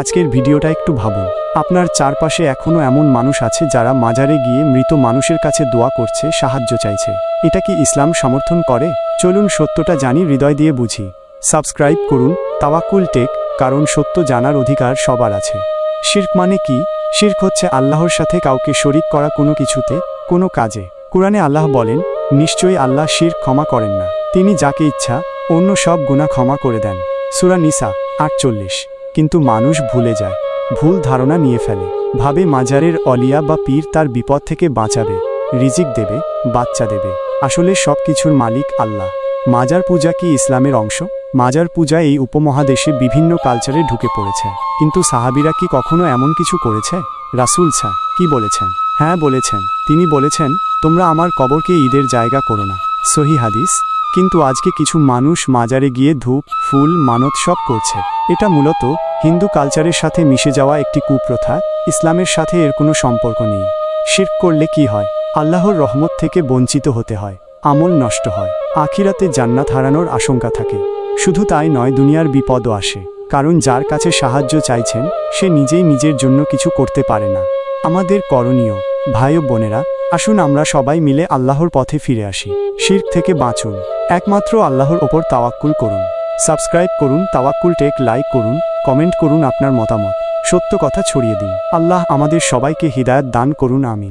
আজকের ভিডিওটা একটু ভাবুন। আপনার চারপাশে এখনও এমন মানুষ আছে যারা মাজারে গিয়ে মৃত মানুষের কাছে দোয়া করছে, সাহায্য চাইছে। এটা কি ইসলাম সমর্থন করে? চলুন সত্যটা জানি, হৃদয় দিয়ে বুঝি। সাবস্ক্রাইব করুন তাওয়াক্কুল টেক, কারণ সত্য জানার অধিকার সবার আছে। শির্ক মানে কি? শির্ক হচ্ছে আল্লাহর সাথে কাউকে শরিক করা কোনো কিছুতে, কোনো কাজে। কোরআনে আল্লাহ বলেন, নিশ্চয়ই আল্লাহ শির ক্ষমা করেন না। তিনি যাকে ইচ্ছা, অন্য সব গুণা ক্ষমা করে দেন। সুরা নিসা, আটচল্লিশ। কিন্তু মানুষ ভুলে যায়, ভুল ধারণা নিয়ে ফেলে। ভাবে মাজারের অলিয়া বা পীর তার বিপদ থেকে বাঁচাবে, রিজিক দেবে, বাচ্চা দেবে। আসলে সব কিছুর মালিক আল্লাহ। মাজার পূজা কি ইসলামের অংশ? মাজার পূজা এই উপমহাদেশে বিভিন্ন কালচারে ঢুকে পড়েছে। কিন্তু সাহাবিরা কি কখনো এমন কিছু করেছে? রাসুল ছা কি বলেছেন? হ্যাঁ বলেছেন। তিনি বলেছেন, তোমরা আমার কবরকে ঈদের জায়গা করো না। সহি হাদিস। কিন্তু আজকে কিছু মানুষ মাজারে গিয়ে ধূপ, ফুল, মানত সব করছে। এটা মূলত হিন্দু কালচারের সাথে মিশে যাওয়া একটি কুপ্রথা, ইসলামের সাথে এর কোনো সম্পর্ক নেই। শির্ক করলে কি হয়? আল্লাহর রহমত থেকে বঞ্চিত হতে হয়, আমল নষ্ট হয়, আখিরাতে জান্নাত হারানোর আশঙ্কা থাকে। শুধু তাই নয়, দুনিয়ার বিপদও আসে, কারণ যার কাছে সাহায্য চাইছেন, সে নিজেই নিজের জন্য কিছু করতে পারে না। আমাদের করণীয়, ভাই ও বোনেরা আসুন আমরা সবাই মিলে আল্লাহর পথে ফিরে আসি। শির থেকে বাঁচুন। একমাত্র আল্লাহর ওপর তাওয়াক্কুল করুন। সাবস্ক্রাইব করুন, তাওয়াক্কুল টেক, লাইক করুন, কমেন্ট করুন আপনার মতামত। সত্য কথা ছড়িয়ে দিন। আল্লাহ আমাদের সবাইকে হৃদায়ত দান করুন আমি